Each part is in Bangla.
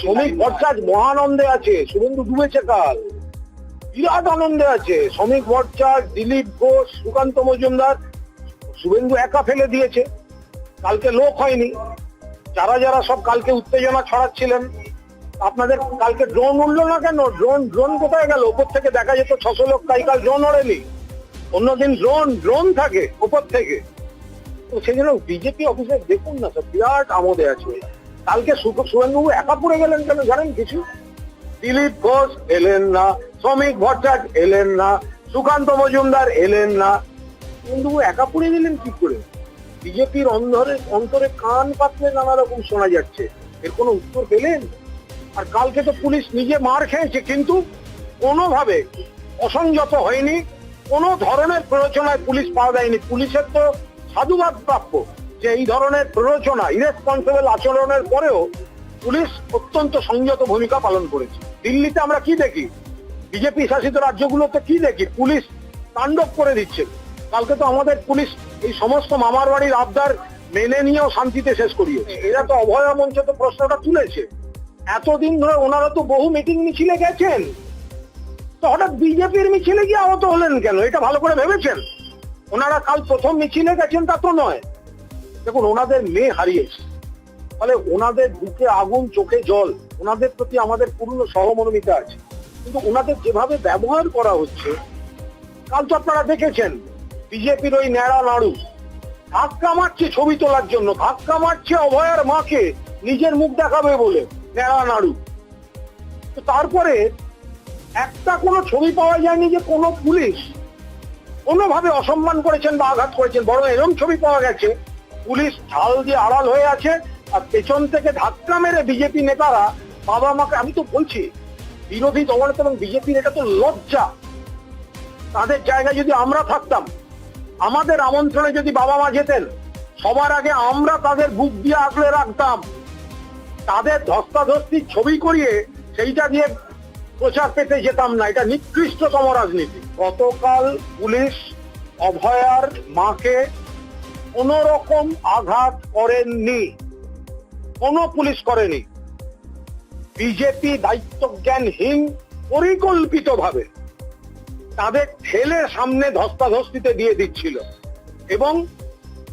শ্রমিক ভট্টাচার্য মহানন্দে আছে, শুভেন্দু ডুবেছে কাল। বিরাট আনন্দে আছে, শ্রমিক ভট্টাচার্য দিলীপ ঘোষ, সুকান্ত মজুমদার, শুভেন্দু একা ফেলে দিয়েছে। কালকে লোক হয়নি। যারা যারা সব কালকে উত্তেজনা ছড়াচ্ছিলেন, আপনাদের কালকে ড্রোন উঠল না কেন? ড্রোন ড্রোন কোথায় গেল? ওপর থেকে দেখা যেত ছশো লোক, তাই কাল ড্রোন ওড়েনি। অন্যদিন ড্রোন ড্রোন থাকে ওপর থেকে। তো সেই জন্য বিজেপি অফিসে দেখুন না স্যার বিরাট আমোদে আছে। কালকে শুভেন্দুবাবু একা পড়ে গেলেন কেন জানেন কিছু? দিলীপ ঘোষ এলেন না, শ্রমিক ভট্টাচার্য এলেন না, সুকান্ত মজুমদার এলেন না। শুভেন্দুবাবু একা পড়ে গেলেন কি করে? বিজেপির অন্তরে অন্তরে কান পাতলে নানা রকম শোনা যাচ্ছে। এর কোনো উত্তর পেলেন? আর কালকে তো পুলিশ নিজে মার খেয়েছে, কিন্তু কোনোভাবে অসংযত হয়নি। কোনো ধরনের প্ররোচনায় পুলিশ পাওয়া যায়নি। পুলিশের তো সাধুবাদ প্রাপ্য। যে এই ধরনের প্ররোচনা ইরেসপন্সিবল আচরণের পরেও পুলিশ অত্যন্ত সংযত ভূমিকা পালন করেছে। দিল্লিতে আমরা কি দেখি? বিজেপি শাসিত রাজ্যগুলোতে কি দেখি? পুলিশ তাণ্ডব করে দিচ্ছে। কালকে তো আমাদের পুলিশ এই সমস্ত মামার বাড়ির আবদার মেনে নিয়েও শান্তিতে শেষ করিয়েছে। এরা তো অভয়া মঞ্চে তো প্রশ্নটা তুলেছে। এতদিন ধরে ওনারা তো বহু মিটিং মিছিলে গেছেন। তো হঠাৎ বিজেপির মিছিলে গিয়ে আহত হলেন কেন? এটা ভালো করে ভেবেছেন? ওনারা কাল প্রথম মিছিলে গেছেন তা তো নয়। দেখুন, ওনাদের মেয়ে হারিয়েছে। ফলে ওনাদের বুকে আগুন, চোখে জল, ওনাদের প্রতি আমাদের পূর্ণ সহমনোমিতা আছে। কিন্তু ওনাদের যেভাবে ব্যবহার করা হচ্ছে, কাল তো আপনারা দেখেছেন, বিজেপির ওই ন্যাড়া নাড়ু ধাক্কা মারছে ছবি তোলার জন্য, ধাক্কা মারছে অভয়ার মাকে, নিজের মুখ দেখাবে বলে, ন্যাড়া নাড়ু তো তারপরে একটা কোনো ছবি পাওয়া যায়নি যে কোনো পুলিশ কোনোভাবে অসম্মান করেছেন বা আঘাত করেছেন, বরং এরকম ছবি পাওয়া গেছে পুলিশ ঢাল দিয়ে আড়াল হয়ে আছে আর পেছন থেকে ধাক্কা মেরে বিজেপি নেতারা বাবা মাকে, আমি তো বলছি, বিরোধী দলনেতা এবং বিজেপির এটা তো লজ্জা। তাদের জায়গায় যদি আমরা থাকতাম, আমাদের আমন্ত্রণে যদি বাবা মা যেতেন, সবার আগে আমরা তাদের বুক দিয়ে আগলে রাখতাম। তাদের ধস্তাধস্তির ছবি করিয়ে সেইটা দিয়ে প্রচার পেতে যেতাম না, এটা নিকৃষ্টতম রাজনীতি। গতকাল পুলিশ অভয়ার মাকে কোন রকম আঘাত করেননি। কোন পুলিশ করেনি। বিজেপি দায়িত্বজ্ঞানহীন পরিকল্পিত ভাবে তাদের ঠেলে সামনে ধস্তাধস্তিতে দিয়ে দিচ্ছিল। এবং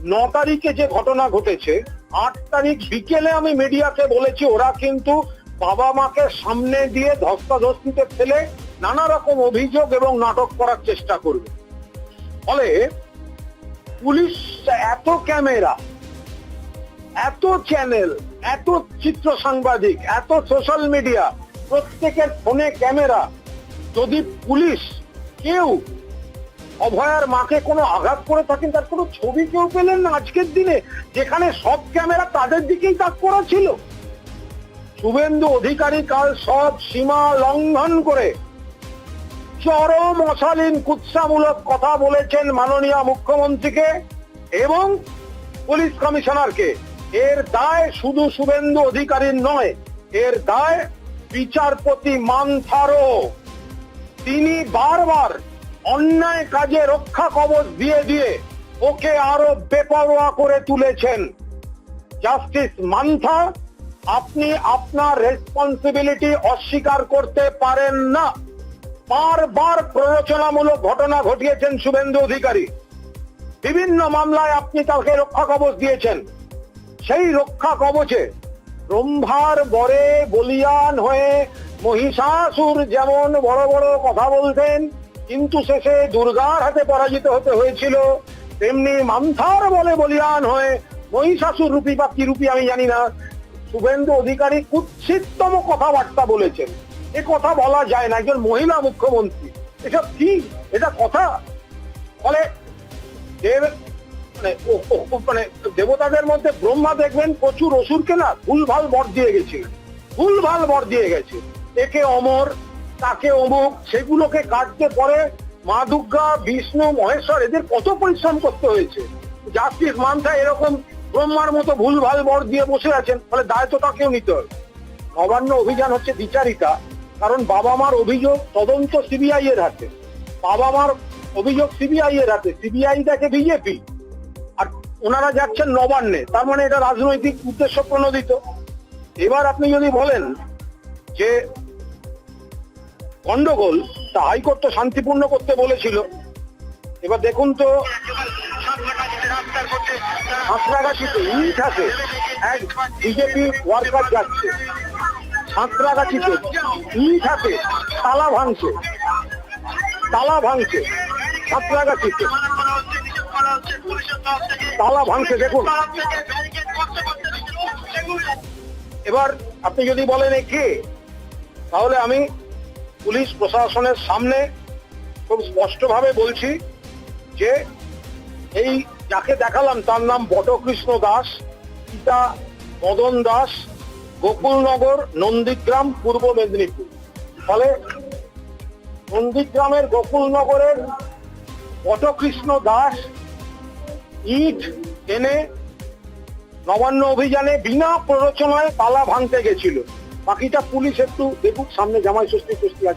ন তারিখে যে ঘটনা ঘটেছে, আট তারিখ বিকেলে আমি মিডিয়াকে বলেছি, ওরা কিন্তু বাবা মাকে সামনে দিয়ে ধস্তাধস্তিতে ফেলে নানা রকম অভিযোগ এবং নাটক করার চেষ্টা করবে। ফলে পুলিশ এত ক্যামেরা, এত চ্যানেল এত চিত্র সাংবাদিক, এত সোশ্যাল মিডিয়া প্রত্যেকের ফোনে ক্যামেরা। যদি পুলিশ কেউ অভয়ার মাকে কোনো আঘাত করে থাকেন, তার কোনো ছবি কেউ পেলেন না আজকের দিনে, যেখানে সব ক্যামেরা তাদের দিকেই তাক করা ছিল? শুভেন্দু অধিকারী কাল সব সীমা লঙ্ঘন করে চরম অশালীন কুৎসামূলক কথা বলেছেন মাননীয় মুখ্যমন্ত্রীকে এবং পুলিশ কমিশনারকে। এর দায় শুধু শুভেন্দু অধিকারীর নয়, এর দায় বিচারপতি মানথারও। তিনি বারবার অন্যায় কাজে রক্ষা কবচ দিয়ে দিয়ে ওকে আরও বেপরোয়া করে তুলেছেন। জাস্টিস মান্থা, আপনি আপনার রেসপন্সিবিলিটি অস্বীকার করতে পারেন না। বারবার প্ররোচনামূলক ঘটনা ঘটিয়েছেন শুভেন্দু অধিকারী। বিভিন্ন মামলায় আপনি তাকে রক্ষা কবচ দিয়েছেন। সেই রক্ষা কবচে ব্রহ্মার বরে বলিয়ান হয়ে মহিষাসুর যেমন বড় বড় কথা বলতেন, কিন্তু শেষে দুর্গার হাতে পরাজিত হতে হয়েছিল, তেমনি মান্থার বলে বলিয়ান হয়ে মহিষাসুর রূপী বা কি রূপী আমি জানি না। শুভেন্দু অধিকারী কুৎসিততম কথাবার্তা বলেছেন। এ কথা বলা যায় না, একজন মহিলা মুখ্যমন্ত্রী। এসব কি? এটা কথা? ফলে মানে মানে দেবতাদের মধ্যে ব্রহ্মা দেখবেন প্রচুর অসুরকে না ভুলভাল বর দিয়ে গেছিলেন ভুলভাল বর দিয়ে গেছে। একে অমর, তাকে অমুক, সেগুলোকে কাটতে পরে মা দুর্গা, বিষ্ণু, মহেশ্বর, এদের কত পরিশ্রম করতে হয়েছে। জাস্টিস মানথা এরকম ব্রহ্মার মতো ভুলভাল বর দিয়ে বসে আছেন, ফলে দায় তো তাকেও নিতে হবে নবান্ন অভিযান হচ্ছে বিচারিতা কারণ বাবা মার অভিযোগ তদন্ত সিবিআই এর হাতে। বাবা মার অভিযোগ সিবিআই এর হাতে। সিবিআই দেখে বিজেপি। আর ওনারা যাচ্ছেন নবান্নে। তার মানে এটা রাজনৈতিক উদ্দেশ্য প্রণোদিত। এবার আপনি যদি বলেন যে গন্ডগোল, তা হাইকোর্ট তো শান্তিপূর্ণ করতে বলেছিল। এবার দেখুন তো সাঁতরাগাছিতে ইট আছে। এক বিজেপি ওয়ার্কার যাচ্ছে। সাঁতরাগাছিতে ইট হাতে তালা ভাঙছে। তালা ভাঙছে সাঁতরাগাছিতে তালা ভাঙছে, দেখুন। এবার আপনি যদি বলেন এ কে, তাহলে আমি পুলিশ প্রশাসনের সামনে খুব স্পষ্টভাবে বলছি যে এই যাকে দেখালাম, তার নাম বটকৃষ্ণ দাস, পিতা মদন দাস গোকুলনগর, নন্দীগ্রাম, পূর্ব মেদিনীপুর। ফলে নন্দীগ্রামের গোকুলনগরের অটকৃষ্ণ দাস ইট এনে নবান্ন অভিযানে বিনা প্ররোচনায় পালা ভাঙতে গেছিল। বাকিটা পুলিশ একটু দেখুক, সামনে জামাই ষষ্ঠী ষষ্ঠী আছে।